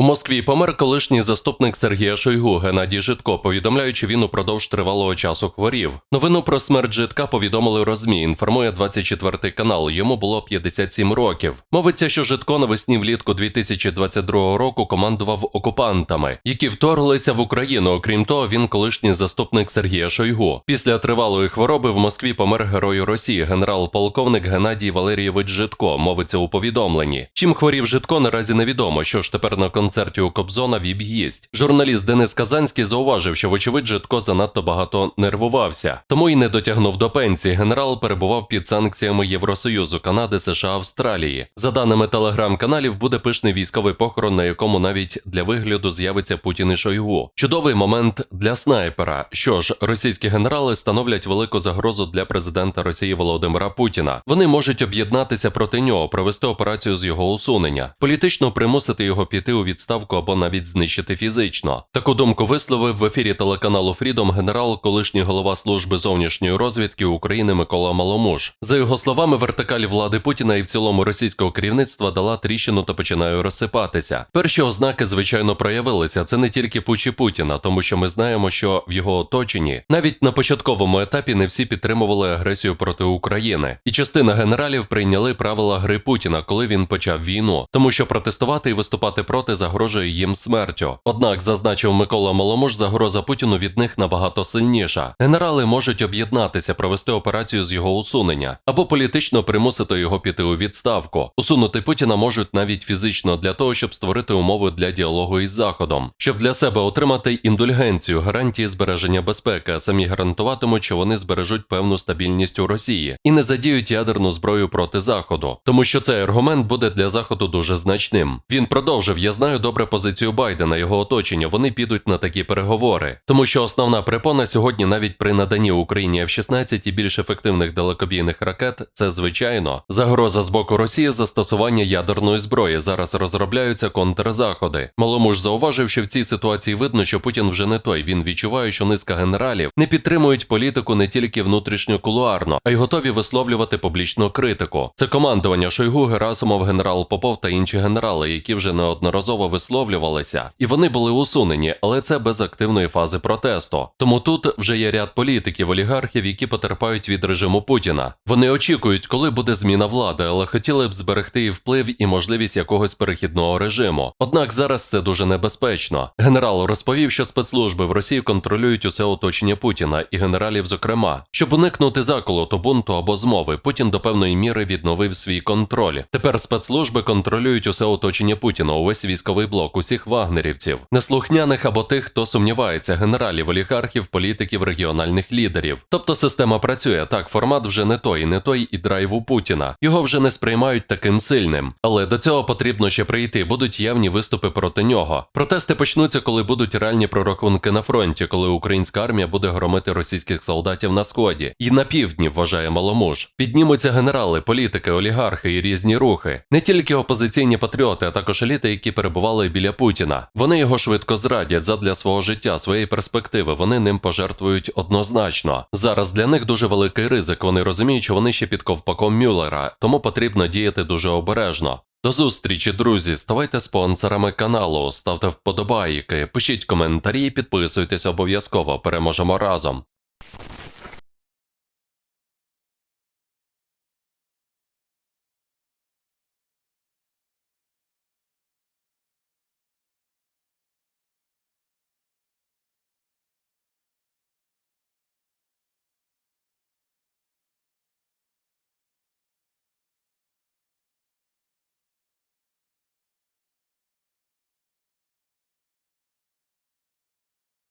У Москві помер колишній заступник Сергія Шойгу Геннадій Житко, повідомляючи, він упродовж тривалого часу хворів. Новину про смерть Житка повідомили Розмі. Інформує 24 канал. Йому було 57 років. Мовиться, що Житко навесні влітку 2022 року командував окупантами, які вторглися в Україну. Окрім того, він колишній заступник Сергія Шойгу. Після тривалої хвороби в Москві помер герой Росії, генерал-полковник Геннадій Валерійович Житко. Мовиться у повідомленні. Чим хворів Житко, наразі невідомо. Що ж тепер на концерті у Кобзона віп гість. Журналіст Денис Казанський зауважив, що вочевидь Житко занадто багато нервувався, тому й не дотягнув до пенсії. Генерал перебував під санкціями Євросоюзу, Канади, США, Австралії. За даними телеграм-каналів, буде пишний військовий похорон, на якому навіть для вигляду з'явиться Путін і Шойгу. Чудовий момент для снайпера. Що ж, російські генерали становлять велику загрозу для президента Росії Володимира Путіна. Вони можуть об'єднатися проти нього, провести операцію з його усунення, політично примусити його піти у відставку або навіть знищити фізично. Таку думку висловив в ефірі телеканалу Фрідом генерал, колишній голова служби зовнішньої розвідки України Микола Маломуж. За його словами, вертикаль влади Путіна і в цілому російського керівництва дала тріщину та починає розсипатися. Перші ознаки, звичайно, проявилися. Це не тільки пучі Путіна, тому що ми знаємо, що в його оточенні навіть на початковому етапі не всі підтримували агресію проти України, і частина генералів прийняли правила гри Путіна, коли він почав війну, тому що протестувати і виступати проти загрожує їм смертю. Однак, зазначив Микола Маломуж, загроза Путіну від них набагато сильніша. Генерали можуть об'єднатися, провести операцію з його усунення або політично примусити його піти у відставку. Усунути Путіна можуть навіть фізично для того, щоб створити умови для діалогу із Заходом, щоб для себе отримати індульгенцію, гарантії збереження безпеки, а самі гарантуватимуть, що вони збережуть певну стабільність у Росії і не задіють ядерну зброю проти Заходу, тому що цей аргумент буде для Заходу дуже значним. Він продовжив: я знаю добре позицію Байдена, його оточення. Вони підуть на такі переговори, тому що основна препона сьогодні, навіть при наданні Україні F-16 і більш ефективних далекобійних ракет, це звичайно загроза з боку Росії застосування ядерної зброї. Зараз розробляються контрзаходи. Маломуж зауважив, що в цій ситуації видно, що Путін вже не той. Він відчуває, що низка генералів не підтримують політику не тільки внутрішньокулуарно, а й готові висловлювати публічну критику. Це командування Шойгу, Герасимов, генерал Попов та інші генерали, які вже неодноразово висловлювалися, і вони були усунені, але це без активної фази протесту. Тому тут вже є ряд політиків, олігархів, які потерпають від режиму Путіна. Вони очікують, коли буде зміна влади, але хотіли б зберегти і вплив і можливість якогось перехідного режиму. Однак зараз це дуже небезпечно. Генерал розповів, що спецслужби в Росії контролюють усе оточення Путіна і генералів, зокрема, щоб уникнути заколоту, бунту або змови. Путін до певної міри відновив свій контроль. Тепер спецслужби контролюють усе оточення Путіна, увесь військовий блок, усіх вагнерівців, неслухняних або тих, хто сумнівається, генералів, олігархів, політиків, регіональних лідерів. Тобто система працює так, формат вже не той, не той і драйв у Путіна. Його вже не сприймають таким сильним. Але до цього потрібно ще прийти. Будуть явні виступи проти нього. Протести почнуться, коли будуть реальні прорахунки на фронті, коли українська армія буде громити російських солдатів на сході і на півдні, вважає Маломуж. Піднімуться генерали, політики, олігархи і різні рухи, не тільки опозиційні патріоти, а також еліти, які перебували біля Путіна. Вони його швидко зрадять задля свого життя, своєї перспективи. Вони ним пожертвують однозначно. Зараз для них дуже великий ризик. Вони розуміють, що вони ще під ковпаком Мюллера, тому потрібно діяти дуже обережно. До зустрічі, друзі. Ставайте спонсорами каналу, ставте вподобайки, пишіть коментарі, підписуйтесь обов'язково. Переможемо разом.